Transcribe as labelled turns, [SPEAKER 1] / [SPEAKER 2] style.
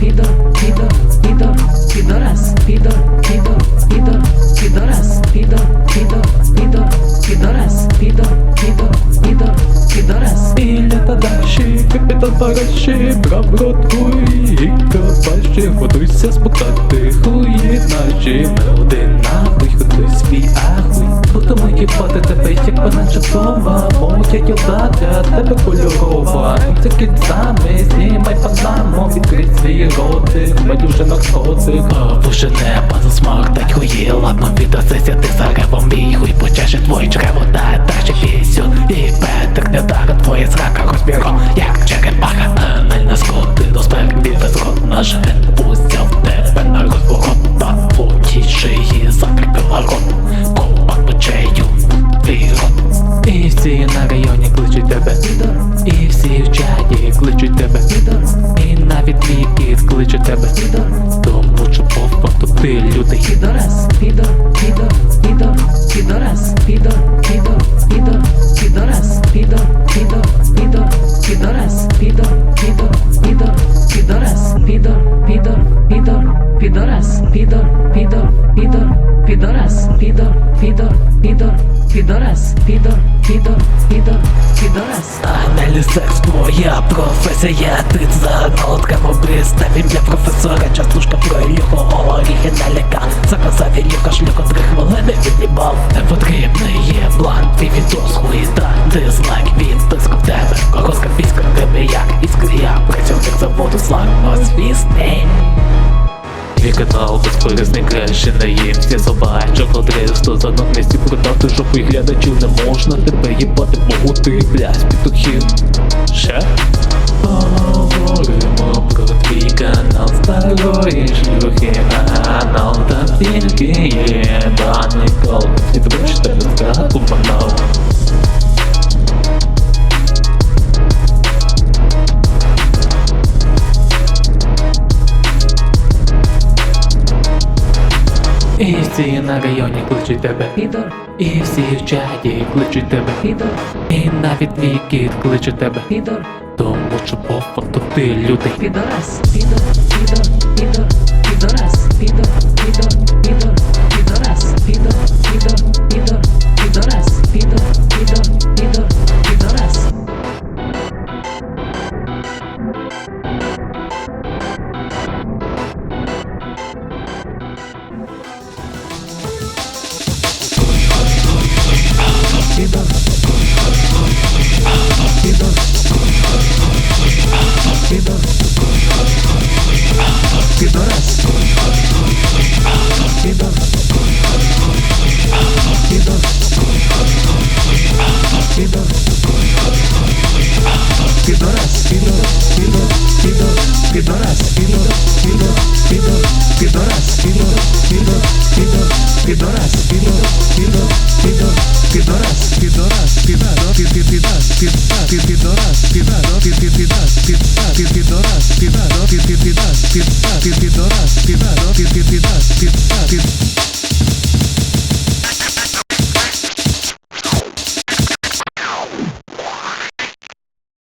[SPEAKER 1] Pido, pido, pido, pidoras, pido, pido, pido, pidoras, pido, pido, pido, pidoras, pido, pido, pido, pidoras. Біля подачі, капітан ахуй. Будемо кіпати тебе, як пана часова, мов я додати, а тебе кольорова. Це дами, знімай панаму Відкрий свій ротик, байдуже наркотик Боже небо, засмактать хуї Ладно віддасися ти за ревом мій Хуй почеше твої чрево, дай дальше пісю І петик не дара, твоє срака розбіром, Як черепаха, анальна скоти До смерті безрод наш ген ти лютий.
[SPEAKER 2] Підорас, підор, підор, підор, підорас, підор, підор, підор, підорас, підор, підор, підор, підорас, підор, підор, підор, підорас, підор, підор, підор, підорас, підор, підор, підор, підорас, підор, підор, підор, підорас, підор, підор,
[SPEAKER 1] Анальний секс твоя професія. Ти загнала треба бриста Він для професора. Частушка про його оригіналіка Заказав Ілюха шлюха три хвилини віднімав. Потрібний є бланк ти відос Канал безкорисний краще не їм Всі собачок одристо за одному місці продати жопу і глядачів Не можна. Тебе їбати, бо ти блядь, петухів Ще? Поговоримо про твій канал. Старої шлюхи Анал там тільки є. Баний кол І тебе згадку банал І всі на районі кличуть тебе.
[SPEAKER 2] Підор,
[SPEAKER 1] І всі в чаті кличуть тебе.
[SPEAKER 2] Фідор,
[SPEAKER 1] І навіть твій кіт кличе тебе.
[SPEAKER 2] Фідор,
[SPEAKER 1] Тому що по факту ти лютий
[SPEAKER 2] підорас, підор, Пидор, пидор, пидорас, пидор, пидор, пидор, пидорас, пидорас, пидор, пи пи пидас, пидса, пи пидорас, пидор, пи пи пидас, пидса, пи пидорас, пидор, пи пи пидас, пидса, пи пидорас, пидор, пи пи пидас, пидса, пи